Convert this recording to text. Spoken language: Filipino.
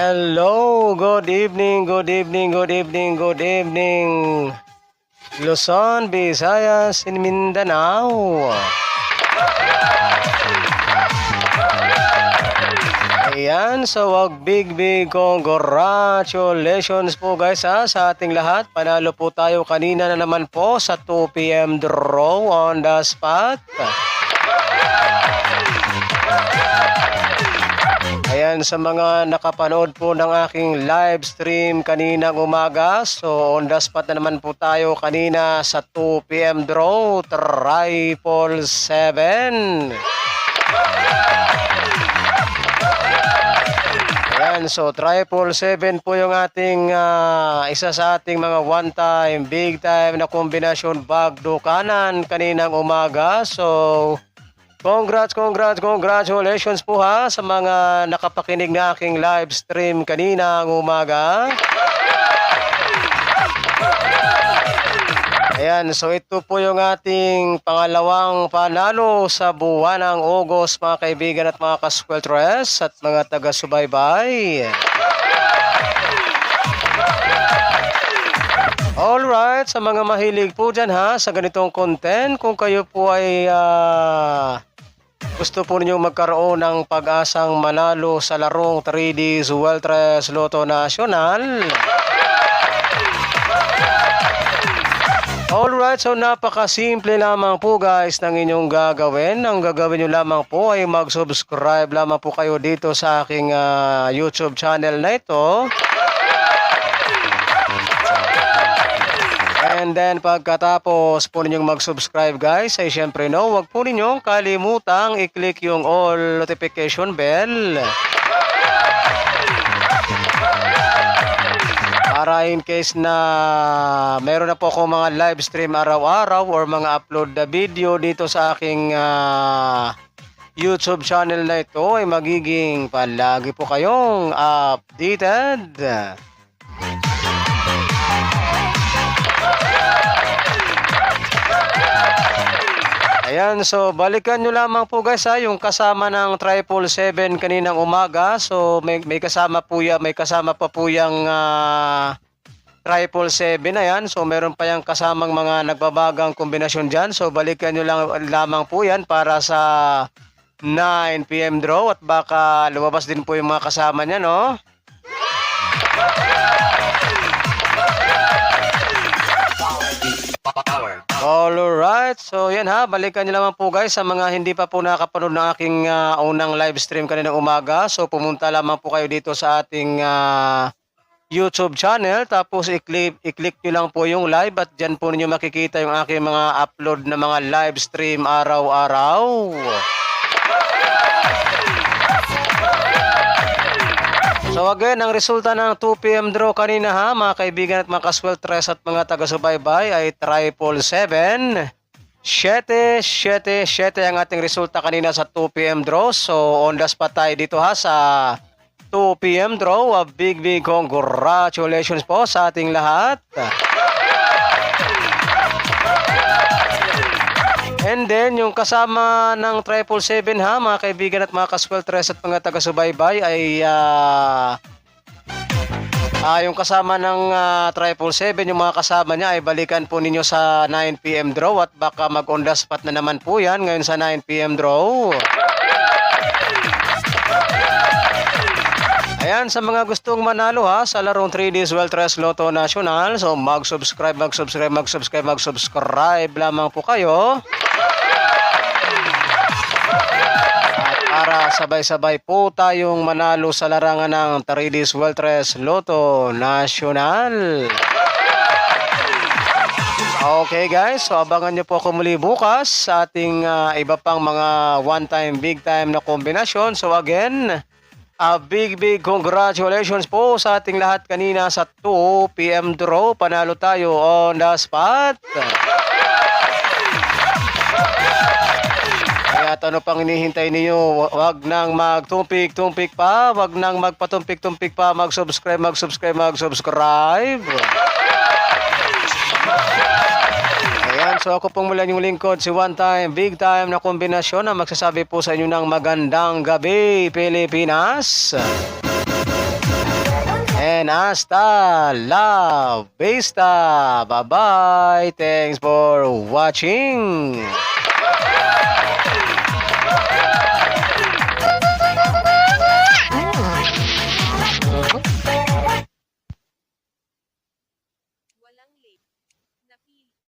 Hello, good evening, good evening, good evening, good evening. Luzon, Visayas, and Mindanao. Ayan, so wag big big congratulations po guys ha, sa ating lahat. Panalo po tayo kanina na naman po sa 2pm draw on the spot. Ayan, sa mga nakapanood po ng aking live stream kaninang umaga. So, on the spot na naman po tayo kanina sa 2pm draw, triple 7. Ayan, so triple 7 po yung ating ah, isa sa ating mga one time, big time na kombinasyon bagdo kanan kaninang umaga. So, Congrats, congrats, congratulations po ha sa mga nakapakinig na aking live stream kanina ang umaga. Ayan, so ito po yung ating pangalawang panalo sa buwan ng August mga kaibigan at mga kaskweltres at mga taga-subaybay. Alright, sa mga mahilig po dyan ha, sa ganitong content, kung kayo po ay ah, gusto po ninyo magkaroon ng pag-asang manalo sa larong 3D Weltres Lotto National. Alright, so napaka-simple lamang po guys ng inyong gagawin. Ang gagawin nyo lamang po ay mag-subscribe lamang po kayo dito sa aking ah, YouTube channel na ito. And then pagkatapos po ninyong mag-subscribe guys ay syempre no, wag po ninyong kalimutang i-click yung all notification bell. Para in case na meron na po akong mga live stream araw-araw or mga upload na video dito sa aking ah, YouTube channel na ito ay magiging palagi po kayong updated. Ayan, so balikan nyo lamang po guys ha, yung kasama ng triple seven kaninang umaga. So may, may kasama po yan, may kasama pa po yung ah, triple seven na yan. So meron pa yung kasamang mga nagbabagang kombinasyon dyan. So balikan nyo lang, lamang po yan para sa 9pm draw at baka lumabas din po yung mga kasama niya, no? Alright, so yan ha, balikan nyo naman po guys sa mga hindi pa po nakapanood ng aking ah, unang live stream kaninang umaga. So pumunta lamang po kayo dito sa ating ah, YouTube channel tapos i-click, i-click nyo lang po yung live at dyan po ninyo makikita yung aking mga upload na mga live stream araw-araw. So again, ang resulta ng 2pm draw kanina ha, mga kaibigan at mga kasweltres at mga taga-subaybay ay triple 7. 7, 7, 7 ang ating resulta kanina sa 2pm draw. So on the spot tayo dito ha sa 2pm draw. A big big congratulations po sa ating lahat. And then, yung kasama ng Triple Seven ha, mga kaibigan at mga kasweltres at mga taga-subaybay ay ah ah, yung kasama ng ah, Triple Seven, yung mga kasama niya ay balikan po ninyo sa 9pm draw at baka mag-on the spot na naman po yan ngayon sa 9pm draw. Ayan, sa mga gustong manalo ha, sa larong 3Ds Weltres Lotto National, so mag-subscribe, mag-subscribe, mag-subscribe, mag-subscribe lamang po kayo. Para sabay-sabay po tayong manalo sa larangan ng 3Ds Weltres Lotto National. Okay guys, so abangan nyo po ako muli bukas sa ating ah, iba pang mga one-time, big-time na kombinasyon. So again, a big big congratulations po sa ating lahat kanina sa 2 PM draw. Panalo tayo on the spot. Ano pang hinihintay niyo? Wag nang magtumpik-tumpik pa, wag nang magpatumpik-tumpik pa, mag-subscribe, mag-subscribe, mag-subscribe. Ayan, so ako pong mula yung lingkod, si One Time, Big Time na kombinasyon na magsasabi po sa inyo ng magandang gabi, Pilipinas. And hasta la vista. Bye-bye. Thanks for watching.